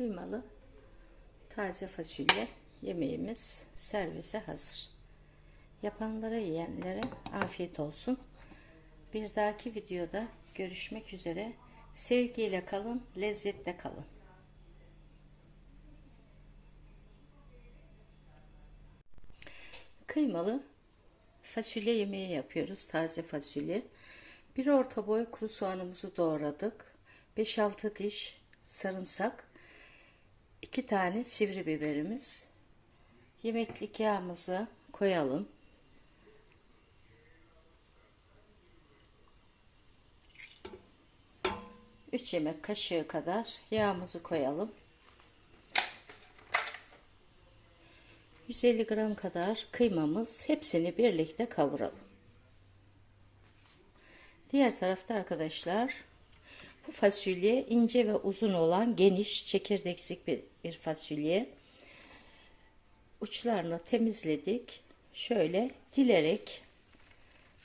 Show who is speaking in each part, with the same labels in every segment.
Speaker 1: Kıymalı taze fasulye yemeğimiz servise hazır. Yapanlara yiyenlere afiyet olsun. Bir dahaki videoda görüşmek üzere. Sevgiyle kalın, lezzetle kalın. Kıymalı fasulye yemeği yapıyoruz. Taze fasulye. Bir orta boy kuru soğanımızı doğradık. 5-6 diş sarımsak. 2 tane sivri biberimiz. Yemeklik yağımızı koyalım. Üç yemek kaşığı kadar yağımızı koyalım. 150 gram kadar kıymamız hepsini birlikte kavuralım. Diğer tarafta arkadaşlar bu fasulye ince ve uzun olan geniş çekirdeksik bir, bir fasulye. Uçlarını temizledik. Şöyle dilerek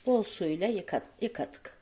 Speaker 1: bol suyla yıkadık.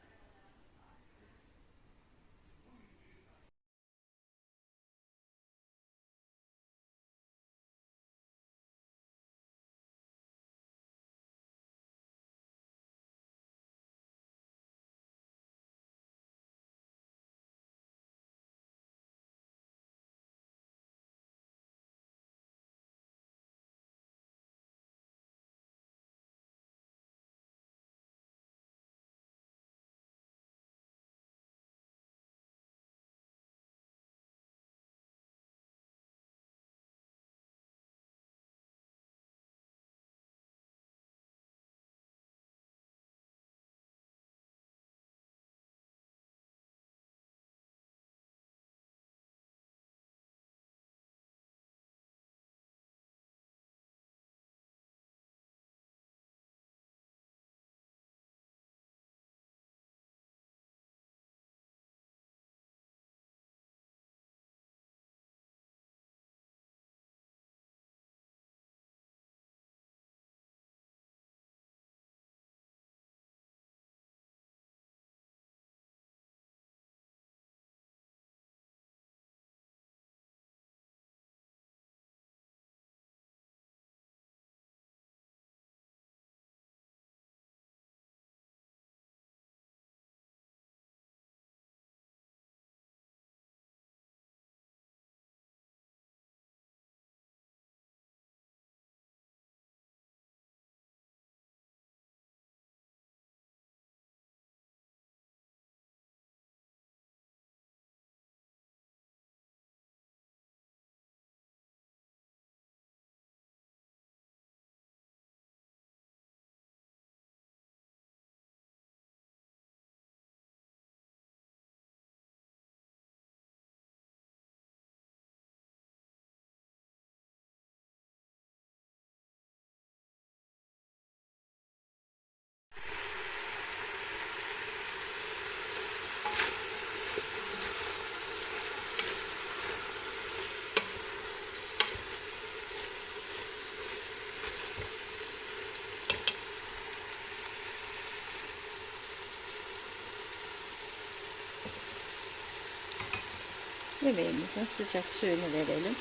Speaker 1: Yemeğimizin sıcak suyunu verelim.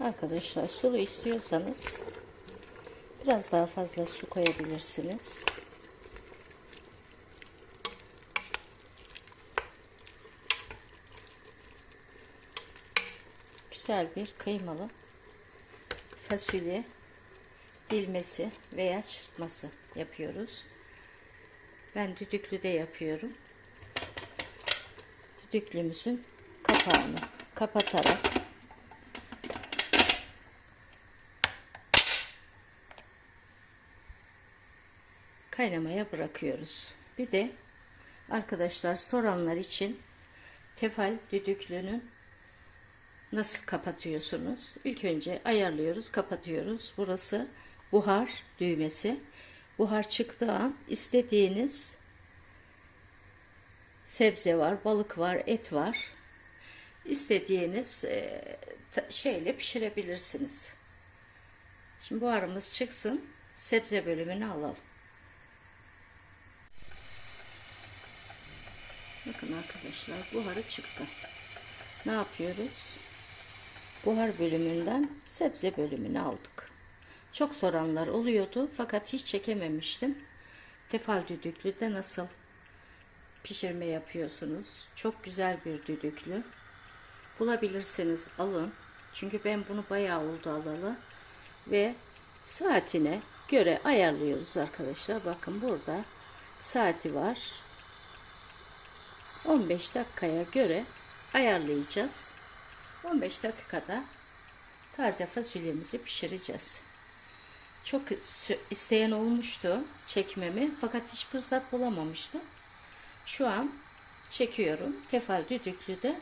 Speaker 1: Arkadaşlar sulu istiyorsanız biraz daha fazla su koyabilirsiniz. Güzel bir kıymalı fasulye dilmesi veya çırpması yapıyoruz. Ben düdüklüde yapıyorum. Düdüklümüzün kapağını kapatarak kaynamaya bırakıyoruz. Bir de arkadaşlar soranlar için tefal düdüklünün nasıl kapatıyorsunuz? İlk önce ayarlıyoruz, kapatıyoruz. Burası buhar düğmesi. Buhar çıktığı an istediğiniz sebze var, balık var, et var. İstediğiniz e, şeyle pişirebilirsiniz. Şimdi buharımız çıksın. sebze bölümünü alalım. Bakın arkadaşlar buharı çıktı. Ne yapıyoruz? Buhar bölümünden sebze bölümünü aldık. Çok soranlar oluyordu fakat hiç çekememiştim. Tefal düdüklü de nasıl pişirme yapıyorsunuz? Çok güzel bir düdüklü. Bulabilirseniz alın. Çünkü ben bunu bayağı oldu alalı. Ve saatine göre ayarlıyoruz arkadaşlar. Bakın burada saati var. 15 dakikaya göre ayarlayacağız. 15 dakikada taze fasulyemizi pişireceğiz. Çok isteyen olmuştu çekmemi fakat hiç fırsat bulamamıştım. Şu an çekiyorum. Tefal düdüklü de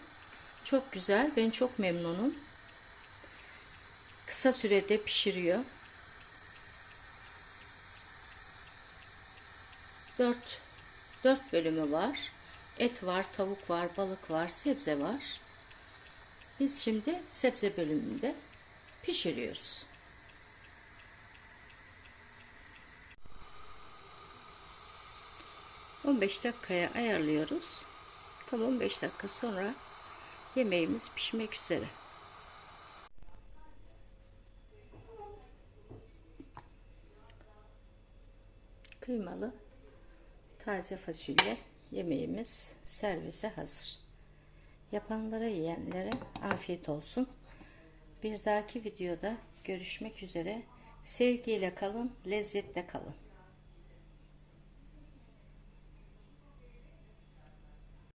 Speaker 1: çok güzel. Ben çok memnunum. Kısa sürede pişiriyor. 4 4 bölümü var. Et var, tavuk var, balık var, sebze var. Biz şimdi sebze bölümünde pişiriyoruz. ...15 dakikaya ayarlıyoruz. Tam 15 dakika sonra yemeğimiz pişmek üzere. Kıymalı taze fasulye yemeğimiz servise hazır. Yapanlara yiyenlere afiyet olsun. Bir dahaki videoda görüşmek üzere. Sevgiyle kalın, lezzetle kalın.